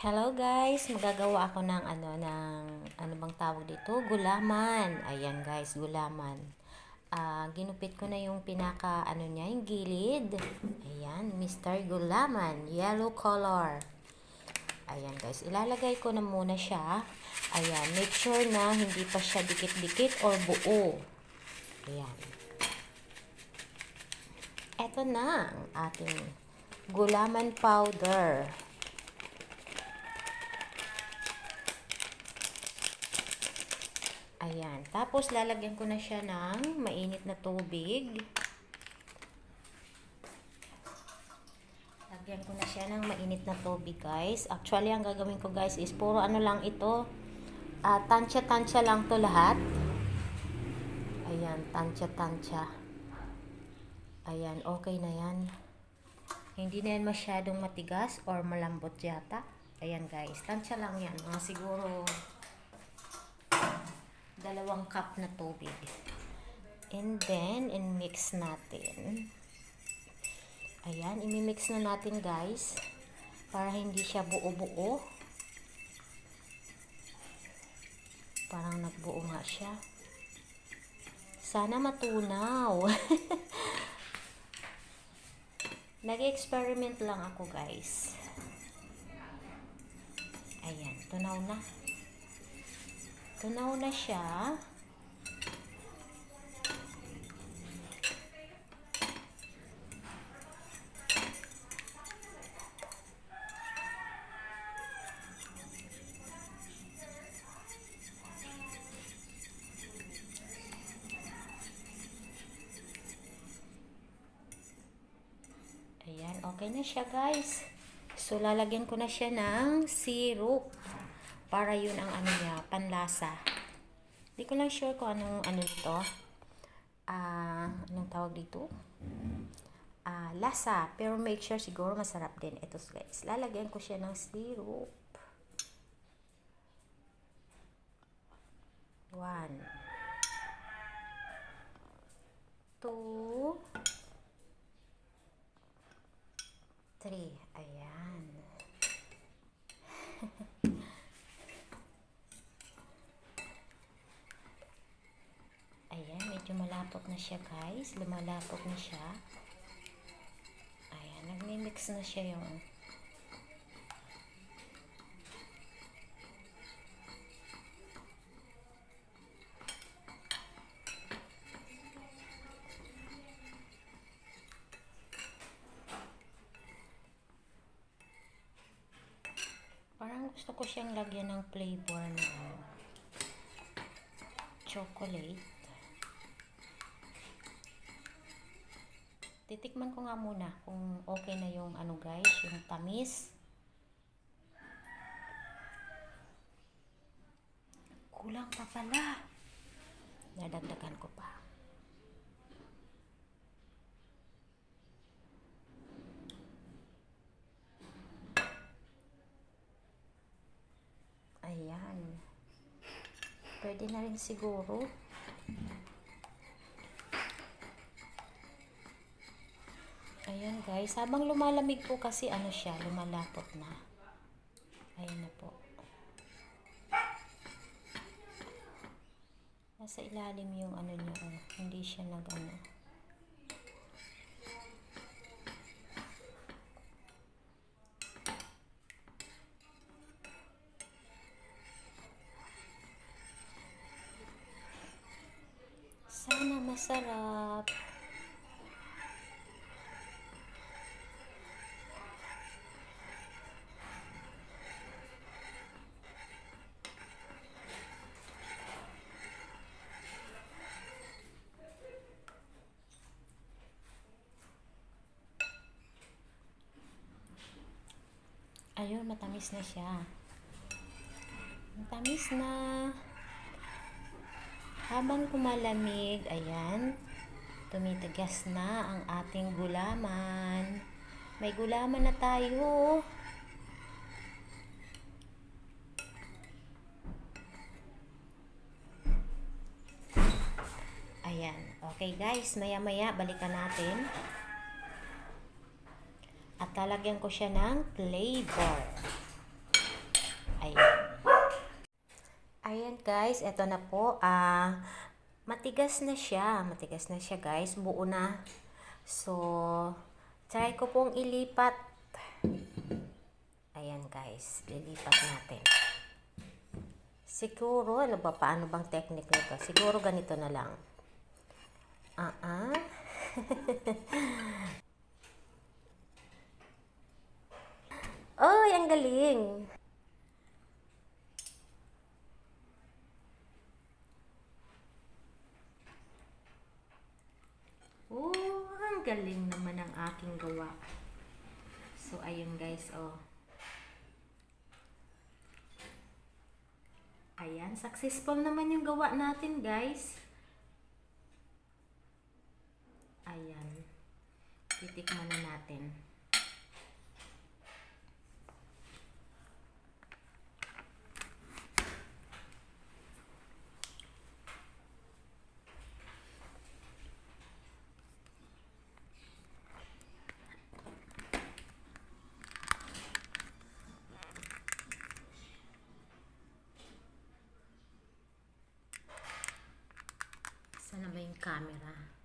Hello guys, magagawa ako ng ano ng ano bang tawag dito? Gulaman. Ayan guys, gulaman. Ah, ginupit ko na yung pinaka ano niya, yung gilid. Ayan, Mr. Gulaman, yellow color. Ayan guys, ilalagay ko na muna siya. Ayan, make sure na hindi pa siya dikit-dikit or buo. Ayan. Ito na ang ating gulaman powder. Ayan. Tapos, lalagyan ko na siya ng mainit na tubig. Lagyan ko na siya ng mainit na tubig, guys. Actually, ang gagawin ko, guys, is puro ano lang ito. Uh, tansya-tansya lang to lahat. Ayan, tansya-tansya. Ayan, okay na yan. Hindi na yan masyadong matigas or malambot yata. Ayan, guys. Tansya lang yan. Mga siguro dalawang cup na tubig. And then, in-mix natin. Ayan, imimix na natin guys. Para hindi siya buo-buo. Parang nagbuo nga siya. Sana matunaw. Nag-experiment lang ako guys. Ayan, tunaw na. Tunaw na siya. Ayan, okay na siya guys. So, lalagyan ko na siya ng syrup. Para yun ang ano niya, panlasa. Hindi ko lang sure kung anong ano nito. Ah, anong tawag dito? Ah, lasa. Pero make sure siguro masarap din. Ito guys. Lalagyan ko siya ng syrup. One. Two. Three. Ayan. Ayan, medyo malapot na siya guys. Lumalapot na siya. Ayan, nagmi-mix na siya yung Parang gusto ko siyang lagyan ng flavor ano, chocolate. Titikman ko nga muna kung okay na yung ano guys, yung tamis. Kulang pa pala. Nadagdagan ko pa. Ayan. Pwede na rin siguro. Ayan guys, habang lumalamig po kasi ano siya, lumalapot na. Ayan na po. Nasa ilalim yung ano niya, oh. hindi siya nag ano. Sana masarap. Ayun, matamis na siya. Matamis na. Habang kumalamig, ayan, tumitigas na ang ating gulaman. May gulaman na tayo. Ayan. Okay guys, maya-maya balikan natin. At lalagyan ko siya ng flavor. Ayan. Ayan guys, eto na po. Ah, matigas na siya. Matigas na siya guys. Buo na. So, try ko pong ilipat. Ayan guys, lilipat natin. Siguro, ano ba, paano bang technique nito? Siguro ganito na lang. Ah, ah. Oy, ang galing. Oh, ang galing naman ang aking gawa. So, ayun guys, oh. Ayan, successful naman yung gawa natin, guys. Ayan. Titikman na natin. câmera.